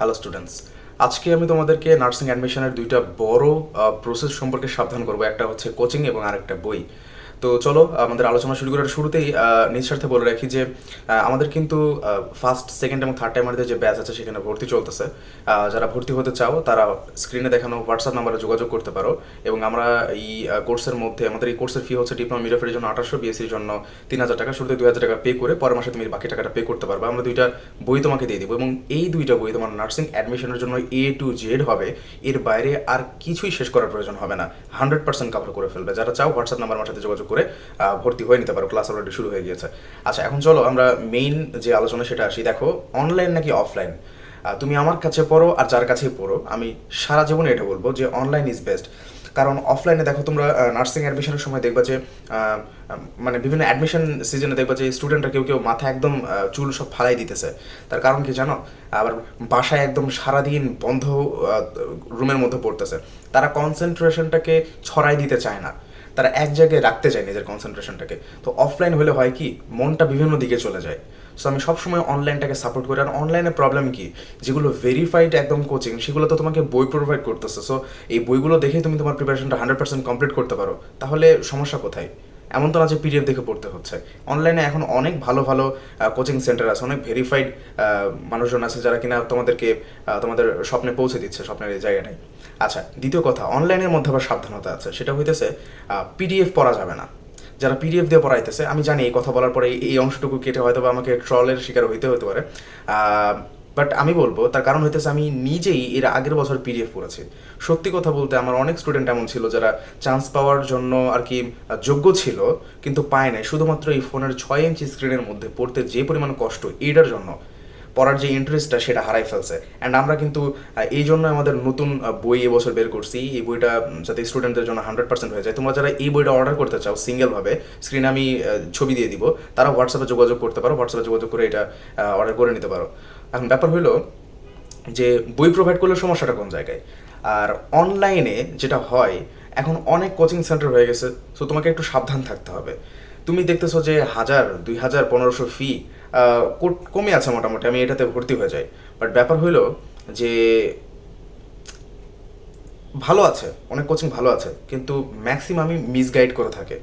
Hello students আজকে আমি তোমাদেরকে নার্সিং অ্যাডমিশনের দুইটা বড় প্রসেস সম্পর্কে সাবধান করব। একটা হচ্ছে কোচিং এবং আরেকটা বই। তো চলো, আমাদের আলোচনা শুরু করার শুরুতেই নিঃস্বার্থে বলে রাখি যে আমাদের কিন্তু ফার্স্ট সেকেন্ড এবং থার্ড টাইমারদের যে ব্যাচ আছে সেখানে ভর্তি চলতেছে। যারা ভর্তি হতে চাও, তারা স্ক্রিনে দেখানো হোয়াটসঅ্যাপ নাম্বারে যোগাযোগ করতে পারো। এবং আমরা এই কোর্সের মধ্যে, আমাদের এই কোর্সের ফি হচ্ছে ডিপ্লোমা মিডিয়াফের জন্য আঠারোশো বিএসসির জন্য তিন হাজার টাকা। শুরুতে দুই হাজার টাকা পে করে পরের মাসে তুমি বাকি টাকাটা পে করতে পারবে। আমরা দুইটা বই তোমাকে দিয়ে দিব। এবং এই দুইটা বই তোমার নার্সিং অ্যাডমিশনের জন্য এ টু জেড হবে। এর বাইরে আর কিছুই শেষ করার প্রয়োজন হবে না। হান্ড্রেড পার্সেন্ট কভার করে ফেলবে। যারা চাও হোয়াটসঅ্যাপ নাম্বার সাথে যোগাযোগ করে ভর্তি হয়ে নিতে পারো ক্লাস অলরেডি শুরু হয়ে গিয়েছে। আচ্ছা এখন চলো আমরা মেইন যে আলোচনা, সেটা আসি। দেখো অনলাইন নাকি অফলাইন তুমি আমার কাছে পড়ো আর যার কাছেই পড়ো। আমি সারা জীবনে এটা বলব যে অনলাইন ইজ বেস্ট কারণ অফলাইনে দেখো তোমরা নার্সিং অ্যাডমিশনের সময় দেখবা যে মানে বিভিন্ন অ্যাডমিশন সিজনে দেখবা যে স্টুডেন্টরা কেউ কেউ মাথা একদম চুল সব ফালাই দিতেছে। তার কারণ কি জানো? আবার বাসায় একদম সারাদিন বন্ধ রুমের মধ্যে পড়তেছে। তারা কনসেন্ট্রেশনটাকে ছড়াই দিতে চায় না। তারা এক জায়গায় রাখতে চায় নিজের কনসেন্ট্রেশনটাকে তো অফলাইন হলে হয় কি, মনটা বিভিন্ন দিকে চলে যায়। সো আমি সবসময় অনলাইনটাকে সাপোর্ট করি। আর অনলাইনে প্রবলেম কি, যেগুলো ভেরিফাইড একদম কোচিং সেগুলো তো তোমাকে বই প্রোভাইড করতেছে। সো এই বইগুলো দেখে তুমি তোমার প্রিপারেশনটা হান্ড্রেড পার্সেন্ট কমপ্লিট করতে পারো। তাহলে সমস্যা কোথায়? এমন তো না যে পিডিএফ দেখে পড়তে হচ্ছে। অনলাইনে এখন অনেক ভালো ভালো কোচিং সেন্টার আছে, অনেক ভেরিফাইড মানুষজন আছে যারা কিনা তোমাদেরকে তোমাদের স্বপ্নে পৌঁছে দিচ্ছে, স্বপ্নের এই জায়গাটায়। আচ্ছা দ্বিতীয় কথা অনলাইনের মধ্যে আবার সাবধানতা আছে। সেটা হইতেছে পিডিএফ পড়া যাবে না। যারা পিডিএফ দিয়ে পড়াইতেছে, আমি জানি এই কথা বলার পরে এই- এই অংশটুকু কেটে হয়তো বা আমাকে ট্রলের শিকার হইতে হতে পারে। বাট আমি বলব, তার কারণ হইতেছে আমি নিজেই এর আগের বছর পিডিএফ পড়েছি। সত্যি কথা বলতে আমার অনেক স্টুডেন্ট এমন ছিল যারা চান্স পাওয়ার জন্য আর কি যোগ্য ছিল, কিন্তু পায় নাই। শুধুমাত্র এই ফোনের ছয় ইঞ্চি স্ক্রিনের মধ্যে পড়তে যে পরিমাণ কষ্ট এইটার জন্য পড়ার যে ইন্টারেস্টটা সেটা হারাই ফেলছে। অ্যান্ড আমরা কিন্তু এই জন্য আমাদের নতুন বই এবছর বের করছি। এই বইটা যাতে স্টুডেন্টদের জন্য হান্ড্রেড পার্সেন্ট হয়ে যায়। তোমরা যারা এই বইটা অর্ডার করতে চাও সিঙ্গেলভাবে স্ক্রিনে আমি ছবি দিয়ে দিব। তারা হোয়াটসঅ্যাপে যোগাযোগ করতে পারো। হোয়াটসঅ্যাপে যোগাযোগ করে এটা অর্ডার করে নিতে পারো। এখন ব্যাপার হলো যে বই প্রোভাইড করলে সমস্যাটা কোন জায়গায়? আর অনলাইনে যেটা হয়, এখন অনেক কোচিং সেন্টার হয়ে গেছে সো তোমাকে একটু সাবধান থাকতে হবে। তুমি দেখতেছো যে হাজার, দুই হাজার, পনেরোশো ফি কমে আছে মোটামুটি, আমি এটাতে ভর্তি হয়ে যাই। বাট ব্যাপার হইল যে ভালো আছে, অনেক কোচিং ভালো আছে, কিন্তু ম্যাক্সিমামই মিসগাইড করে থাকে।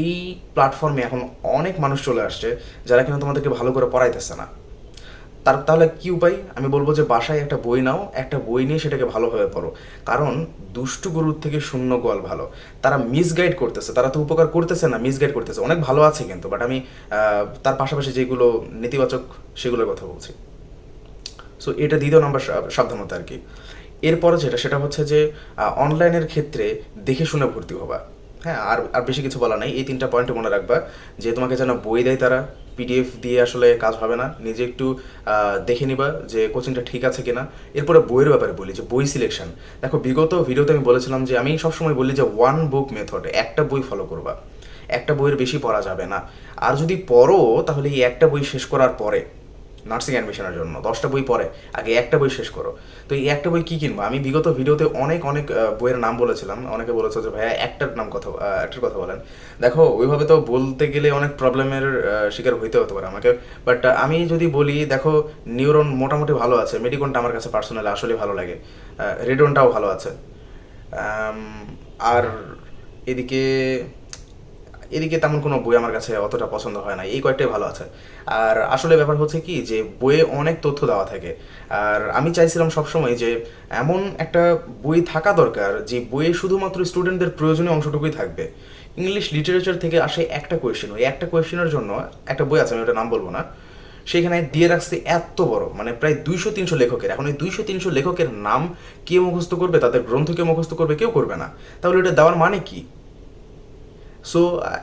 এই প্ল্যাটফর্মে এখন অনেক মানুষ চলে আসছে, যারা কিনা তোমাদেরকে ভালো করে পড়াইতেছে না। তার তাহলে কি উপায়? আমি বলব যে বাসায় একটা বই নাও, একটা বই নিয়ে সেটাকে ভালোভাবে পড়ো। কারণ দুষ্টু গরুর থেকে শূন্য গোয়াল ভালো। তারা মিসগাইড করতেছে, তারা তো উপকার করতেছে না মিসগাইড করতেছে। অনেক ভালো আছে কিন্তু বাট আমি তার পাশাপাশি যেগুলো নেতিবাচক সেগুলোর কথা বলছি। সো এটা দ্বিতীয় নম্বর সাবধানতা আর কি। এরপরে যেটা, সেটা হচ্ছে যে অনলাইনের ক্ষেত্রে দেখে শুনে ভর্তি হবা। হ্যাঁ আর আর বেশি কিছু বলা নাই। এই তিনটা পয়েন্ট মনে রাখবা যে তোমাকে যেন বই দেয় তারা পিডিএফ দিয়ে আসলে কাজ হবে না। নিজে একটু দেখে নিবা যে কোচিংটা ঠিক আছে কিনা। এরপরে বইয়ের ব্যাপারে বলি, যে বই সিলেকশন দেখো, বিগত ভিডিওতে আমি বলেছিলাম যে আমি সবসময় বলি যে ওয়ান বুক মেথড একটা বই ফলো করবা। একটা বইয়ের বেশি পড়া যাবে না। আর যদি পড়ো, তাহলে এই একটা বই শেষ করার পরে নার্সিং অ্যাডমিশনের জন্য। দশটা বই পড়ে, আগে একটা বই শেষ করো। তো এই একটা বই কি কিনবো? আমি বিগত ভিডিওতে অনেক অনেক বইয়ের নাম বলেছিলাম। অনেকে বলেছে যে ভাইয়া একটার নাম কথা একটার কথা বলেন। দেখো, ওইভাবে তো বলতে গেলে অনেক প্রবলেমের শিকার হইতে হতে পারে আমাকে। বাট আমি যদি বলি, দেখো, নিউরন মোটামুটি ভালো আছে। মেডিকনটা আমার কাছে পার্সোনালি আসলে ভালো লাগে। রেডনটাও ভালো আছে। আর এদিকে এদিকে তেমন কোনো বই আমার কাছে অতটা পছন্দ হয় না, এই কয়েকটাই ভালো আছে। আর আসলে ব্যাপার হচ্ছে কি যে বইয়ে অনেক তথ্য দেওয়া থাকে। আর আমি চাইছিলাম সবসময় যে এমন একটা বই থাকা দরকার যে বইয়ে শুধুমাত্র স্টুডেন্টদের প্রয়োজনীয় অংশটুকুই থাকবে। ইংলিশ লিটারেচার থেকে আসে একটা কোয়েশ্চেন ওই একটা কোয়েশ্চেনের জন্য একটা বই আছে, আমি ওটা নাম বলব না, সেখানে দিয়ে রাখছে এত বড় মানে প্রায় দুইশো তিনশো লেখকের। এখন এই দুইশো তিনশো লেখকের নাম কে মুখস্থ করবে, তাদের গ্রন্থ কে মুখস্থ করবে, কেউ করবে না। তাহলে এটা দেওয়ার মানে কি? সো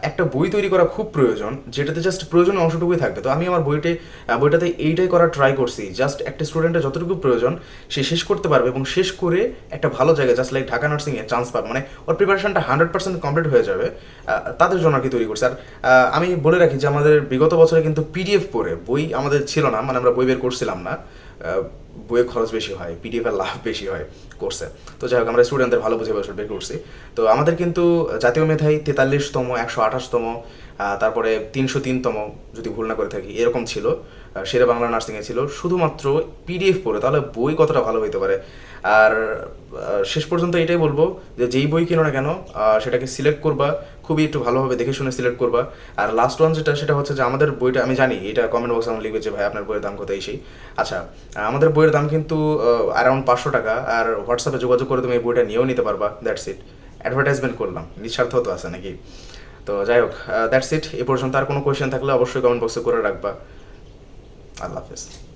একটা বই তৈরি করা খুব প্রয়োজন, যেটাতে জাস্ট প্রয়োজনীয় অংশটুকুই থাকবে। তো আমি আমার বইতে বইটাতে এইটাই করার ট্রাই করছি। জাস্ট একটা স্টুডেন্টের যতটুকু প্রয়োজন, সে শেষ করতে পারবে এবং শেষ করে একটা ভালো জায়গায় জাস্ট লাইক ঢাকা নার্সিংয়ে চান্স পাবে। মানে ওর প্রিপারেশনটা হান্ড্রেড পার্সেন্ট কমপ্লিট হয়ে যাবে তাদের জন্য আর কি তৈরি করছি। আর আমি বলে রাখি যে আমাদের বিগত বছরে কিন্তু পিডিএফ পড়ে, বই আমাদের ছিল না মানে আমরা বই বের করছিলাম না। বইয়ের খরচ বেশি হয় পিডিএফ এর লাভ বেশি হয় কোর্সে তো যাই হোক, আমরা স্টুডেন্টদের ভালো বুঝে বছর বের করছি। তো আমাদের কিন্তু জাতীয় মেধাই তেতাল্লিশতম, একশো আঠাশতম তারপরে তিনশো তিনতম, যদি ভুল না করে থাকি, এরকম ছিল। সেরা বাংলা নার্সিংয়ে ছিল। শুধুমাত্র পিডিএফ পড়ে, তাহলে বই কতটা ভালো হইতে পারে? আর শেষ পর্যন্ত এটাই বলব যে যেই বই কিনো না কেন সেটাকে সিলেক্ট করবা, খুবই একটু ভালোভাবে দেখে শুনে সিলেক্ট করবা। আর লাস্ট ওয়ান যেটা, সেটা হচ্ছে যে আমাদের বইটা, আমি জানি এটা কমেন্ট বক্সে আমার লিখবে যে ভাই, আপনার বইয়ের দাম কত এই সেই। আচ্ছা আমাদের বইয়ের দাম কিন্তু অ্যারাউন্ড পাঁচশো টাকা। আর হোয়াটসঅ্যাপে যোগাযোগ করে তুমি এই বইটা নিয়েও নিতে পারবা দ্যাটস ইট অ্যাডভার্টাইজমেন্ট করলাম নিঃস্বার্থ তো আছে নাকি? তো যাই হোক দ্যাটস ইট এ পর্যন্ত আর কোনো কোয়েশ্চেন থাকলে অবশ্যই কমেন্ট বক্সে করে রাখবা। I love this.